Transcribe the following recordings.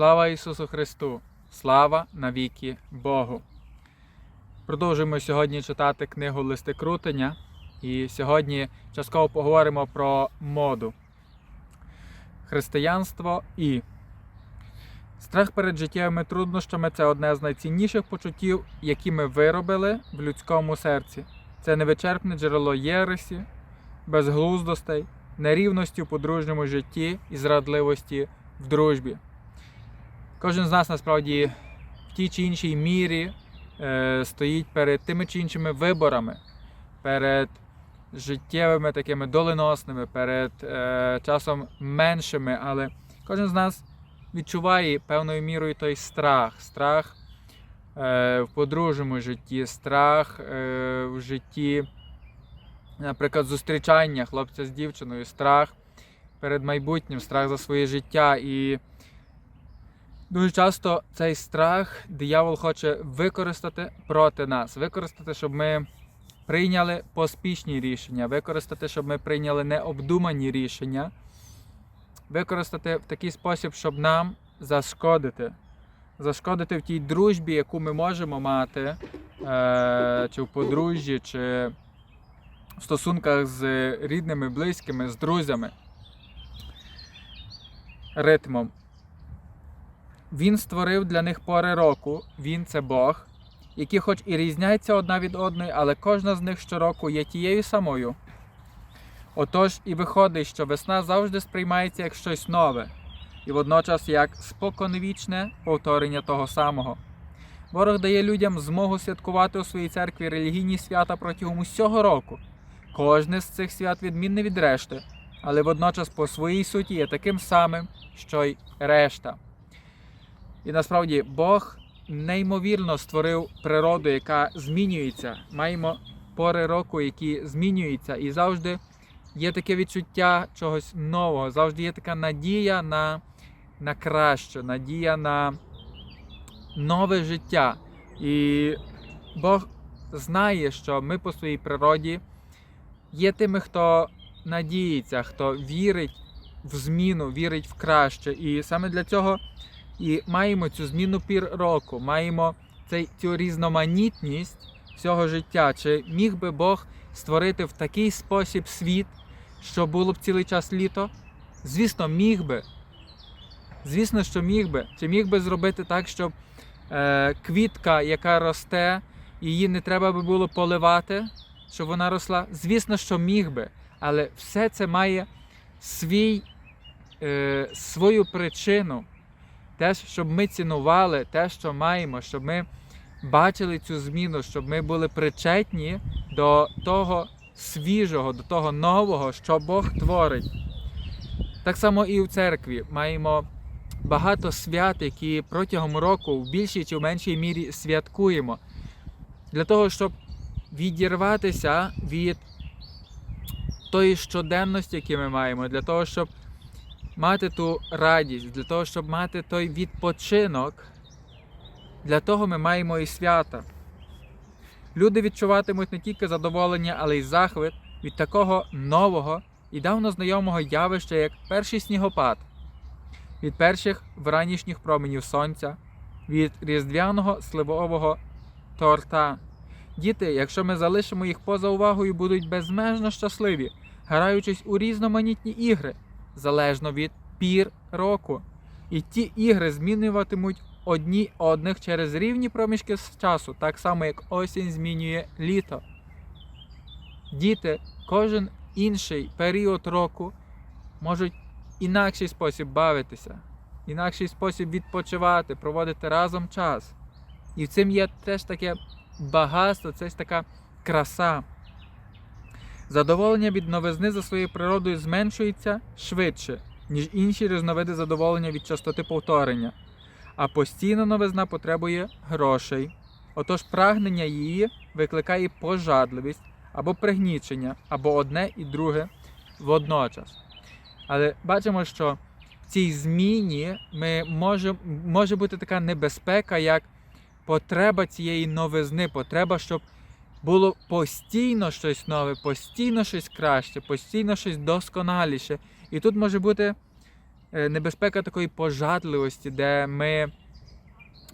Слава Ісусу Христу! Слава навіки Богу! Продовжуємо сьогодні читати книгу Листи Крутення. І сьогодні частково поговоримо про моду. Християнство і страх перед життєвими труднощами це одне з найцінніших почуттів, які ми виробили в людському серці. Це невичерпне джерело єресі, безглуздостей, нерівності у подружньому житті і зрадливості в дружбі. Кожен з нас насправді в тій чи іншій мірі е, стоїть перед тими чи іншими виборами, перед життєвими такими доленосними, перед е, часом меншими, але кожен з нас відчуває певною мірою той страх, страх е, в подружньому житті, страх е, в житті, наприклад, зустрічання хлопця з дівчиною, страх перед майбутнім, страх за своє життя. І дуже часто цей страх диявол хоче використати проти нас, використати, щоб ми прийняли поспішні рішення, використати, щоб ми прийняли необдумані рішення, використати в такий спосіб, щоб нам зашкодити. Зашкодити в тій дружбі, яку ми можемо мати, е, чи в подружжі, чи в стосунках з рідними, близькими, з друзями. Ритмом. Він створив для них пори року, він це Бог, які хоч і різняються одна від одної, але кожна з них щороку є тією самою. Отож і виходить, що весна завжди сприймається як щось нове, і водночас як споконвічне повторення того самого. Ворог дає людям змогу святкувати у своїй церкві релігійні свята протягом усього року. Кожне з цих свят відмінне від решти, але водночас по своїй суті є таким самим, що й решта. І насправді Бог неймовірно створив природу, яка змінюється. Маємо пори року, які змінюються, і завжди є таке відчуття чогось нового, завжди є така надія на, на краще, надія на нове життя. І Бог знає, що ми по своїй природі є тими, хто надіється, хто вірить в зміну, вірить в краще. І саме для цього і маємо цю зміну пір року, маємо цей, цю різноманітність всього життя. Чи міг би Бог створити в такий спосіб світ, що було б цілий час літо? Звісно, міг би. Звісно, що міг би. Чи міг би зробити так, щоб е, квітка, яка росте, її не треба би було поливати, щоб вона росла? Звісно, що міг би. Але все це має свій, е, свою причину. Те, щоб ми цінували те, що маємо, щоб ми бачили цю зміну, щоб ми були причетні до того свіжого, до того нового, що Бог творить. Так само і в церкві маємо багато свят, які протягом року в більшій чи в меншій мірі святкуємо. Для того, щоб відірватися від тої щоденності, яку ми маємо, для того, щоб мати ту радість, для того, щоб мати той відпочинок, для того ми маємо і свята. Люди відчуватимуть не тільки задоволення, але й захват від такого нового і давно знайомого явища, як перший снігопад, від перших вранішніх променів сонця, від різдвяного сливового торта. Діти, якщо ми залишимо їх поза увагою, будуть безмежно щасливі, граючись у різноманітні ігри залежно від пір року. І ті ігри змінюватимуть одні одних через рівні проміжки часу, так само як осінь змінює літо. Діти, кожен інший період року можуть інакший спосіб бавитися, інакший спосіб відпочивати, проводити разом час. І в цим є теж таке багатство, це ж така краса. Задоволення від новизни за своєю природою зменшується швидше, ніж інші різновиди задоволення від частоти повторення, а постійна новизна потребує грошей. Отож прагнення її викликає пожадливість або пригнічення, або одне і друге водночас. Але бачимо, що в цій зміні ми може, може бути така небезпека, як потреба цієї новизни, потреба, щоб було постійно щось нове, постійно щось краще, постійно щось досконаліше. І тут може бути е, небезпека такої пожадливості, де ми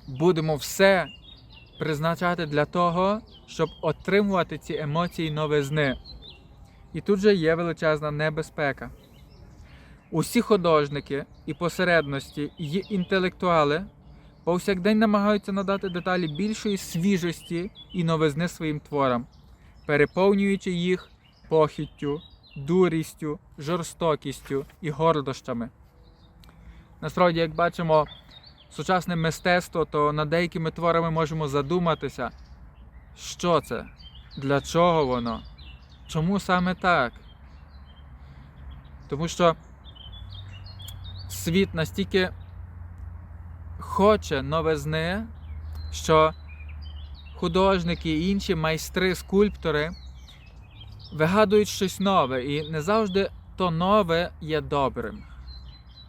будемо все призначати для того, щоб отримувати ці емоції новизни. І тут же є величезна небезпека. Усі художники і посередності, і інтелектуали повсякдень намагаються надати деталі більшої свіжості і новизни своїм творам, переповнюючи їх похіттю, дурістю, жорстокістю і гордощами. Насправді, як бачимо, сучасне мистецтво, то над деякими творами можемо задуматися, що це, для чого воно, чому саме так. Тому що світ настільки хоче новизни, що художники і інші майстри, скульптори вигадують щось нове, і не завжди то нове є добрим.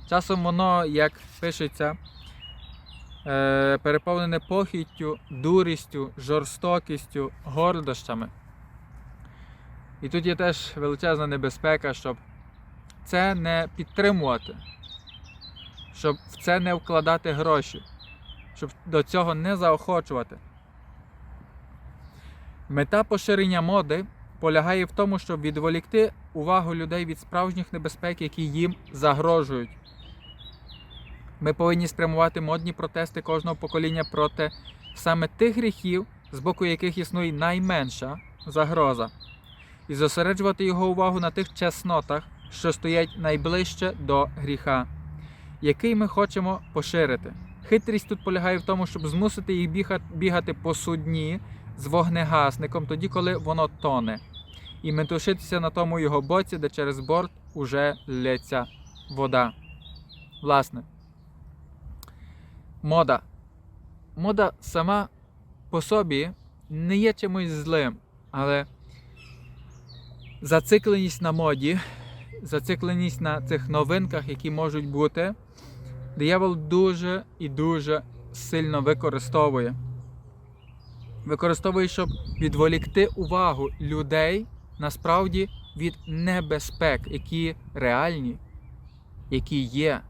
Часом воно, як пишеться, е, переповнене похіттю, дурістю, жорстокістю, гордощами. І тут є теж величезна небезпека, щоб це не підтримувати, щоб в це не вкладати гроші, щоб до цього не заохочувати. Мета поширення моди полягає в тому, щоб відволікти увагу людей від справжніх небезпек, які їм загрожують. Ми повинні спрямувати модні протести кожного покоління проти саме тих гріхів, з боку яких існує найменша загроза, і зосереджувати його увагу на тих чеснотах, що стоять найближче до гріха, який ми хочемо поширити. Хитрість тут полягає в тому, щоб змусити їх бігати по судні з вогнегасником, тоді, коли воно тоне, і метушитися на тому його боці, де через борт уже лється вода. Власне, мода. Мода сама по собі не є чимось злим, але зацикленість на моді, зацикленість на цих новинках, які можуть бути, диявол дуже і дуже сильно використовує. Використовує, щоб відволікти увагу людей насправді від небезпек, які реальні, які є.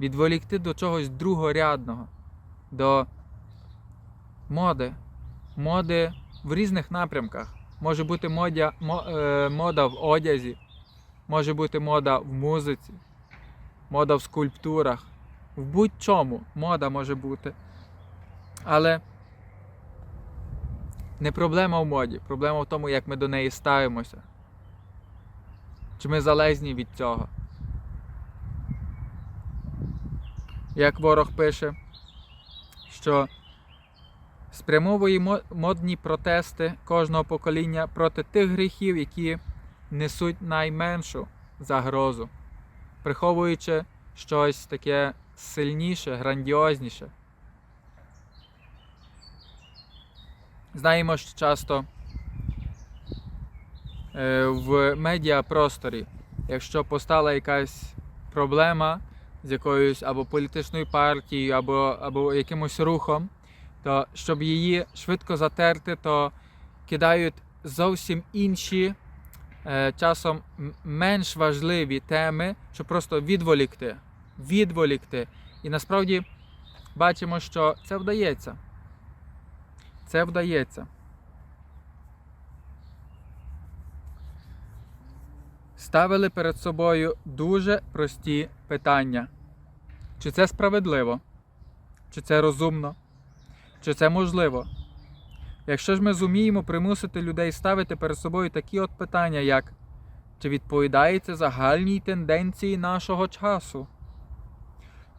Відволікти до чогось другорядного, до моди. Моди в різних напрямках. Може бути модя, е, мода в одязі, може бути мода в музиці, мода в скульптурах. В будь-чому мода може бути. Але не проблема в моді, проблема в тому, як ми до неї ставимося. Чи ми залежні від цього. Як ворог пише, що спрямовує модні протести кожного покоління проти тих гріхів, які несуть найменшу загрозу, приховуючи щось таке сильніше, грандіозніше. Знаємо, що часто е, в медіапросторі, якщо постала якась проблема з якоюсь або політичною партією, або, або якимось рухом, то щоб її швидко затерти, то кидають зовсім інші, часом менш важливі теми, щоб просто відволікти. Відволікти. І насправді бачимо, що це вдається. Це вдається. Ставили перед собою дуже прості питання. Чи це справедливо? Чи це розумно? Чи це можливо? Якщо ж ми зуміємо примусити людей ставити перед собою такі от питання, як чи відповідає загальній тенденції нашого часу?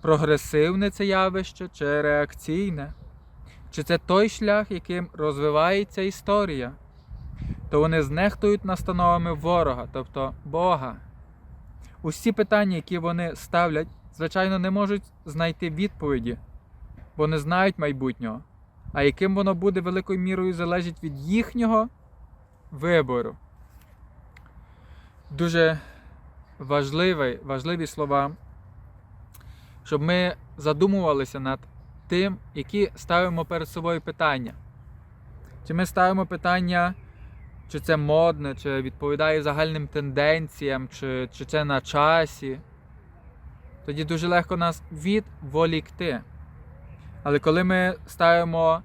Прогресивне це явище чи реакційне? Чи це той шлях, яким розвивається історія? То вони знехтують настановами ворога, тобто Бога. Усі питання, які вони ставлять, звичайно, не можуть знайти відповіді, бо не знають майбутнього. А яким воно буде великою мірою залежить від їхнього вибору. Дуже важливі, важливі слова, щоб ми задумувалися над тим, які ставимо перед собою питання. Чи ми ставимо питання, чи це модне, чи відповідає загальним тенденціям, чи, чи це на часі, тоді дуже легко нас відволікти. Але коли ми ставимо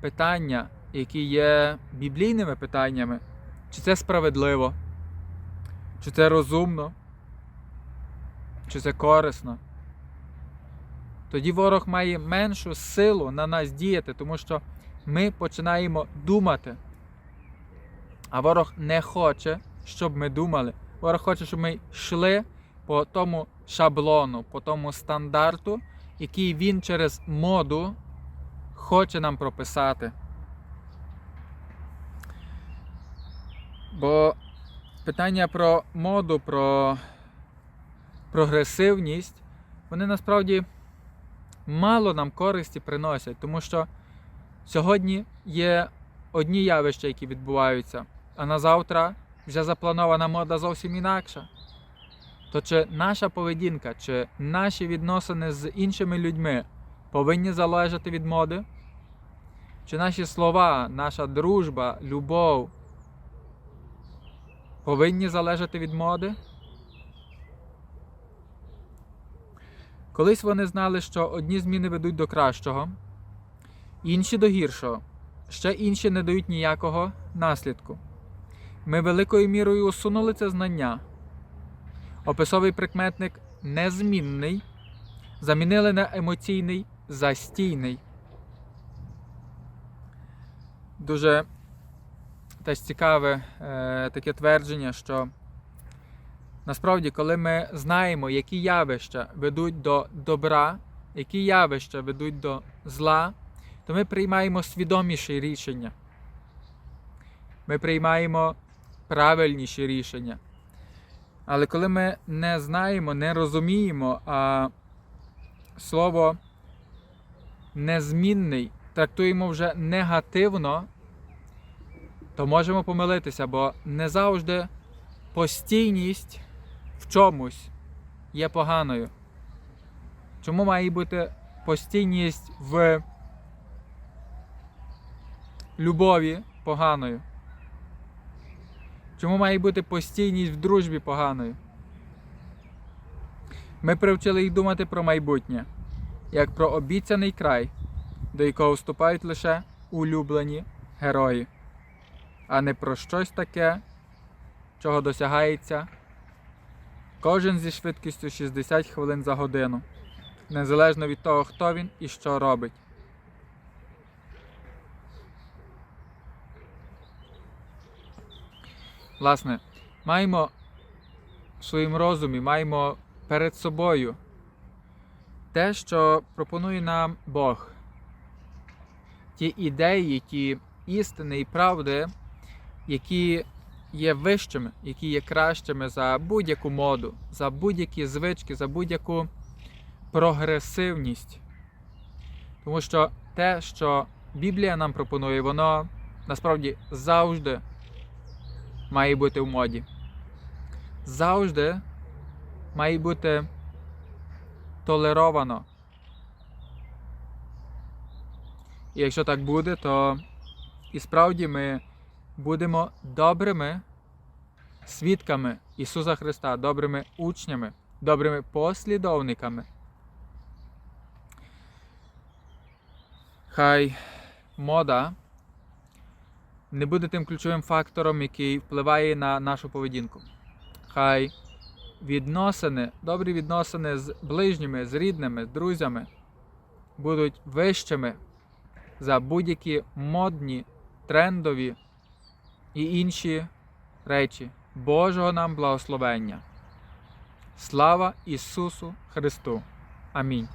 питання, які є біблійними питаннями, чи це справедливо, чи це розумно, чи це корисно, тоді ворог має меншу силу на нас діяти, тому що ми починаємо думати. А ворог не хоче, щоб ми думали. Ворог хоче, щоб ми йшли по тому шаблону, по тому стандарту, який він через моду хоче нам прописати. Бо питання про моду, про прогресивність, вони насправді мало нам користі приносять, тому що сьогодні є одні явища, які відбуваються, а на завтра вже запланована мода зовсім інакша. То чи наша поведінка, чи наші відносини з іншими людьми повинні залежати від моди? Чи наші слова, наша дружба, любов повинні залежати від моди? Колись вони знали, що одні зміни ведуть до кращого, інші до гіршого, ще інші не дають ніякого наслідку. Ми великою мірою усунули це знання. Описовий прикметник незмінний замінили на емоційний застійний. Дуже теж цікаве е, таке твердження, що насправді, коли ми знаємо, які явища ведуть до добра, які явища ведуть до зла, то ми приймаємо свідоміші рішення. Ми приймаємо правильніші рішення. Але коли ми не знаємо, не розуміємо, а слово незмінний трактуємо вже негативно, то можемо помилитися, бо не завжди постійність в чомусь є поганою. Чому має бути постійність в любові поганою? Чому має бути постійність в дружбі поганою? Ми привчили їх думати про майбутнє, як про обіцяний край, до якого вступають лише улюблені герої, а не про щось таке, чого досягається кожен зі швидкістю 60 хвилин за годину, незалежно від того, хто він і що робить. Власне, маємо в своїм розумі, маємо перед собою те, що пропонує нам Бог. Ті ідеї, ті істини і правди, які є вищими, які є кращими за будь-яку моду, за будь-які звички, за будь-яку прогресивність. Тому що те, що Біблія нам пропонує, воно насправді завжди має бути в моді. Завжди має бути толеровано. І якщо так буде, то і справді ми будемо добрими свідками Ісуса Христа, добрими учнями, добрими послідовниками. Хай мода не буде тим ключовим фактором, який впливає на нашу поведінку. Хай відносини, добрі відносини з ближніми, з рідними, з друзями будуть вищими за будь-які модні, трендові і інші речі. Божого нам благословення. Слава Ісусу Христу! Амінь.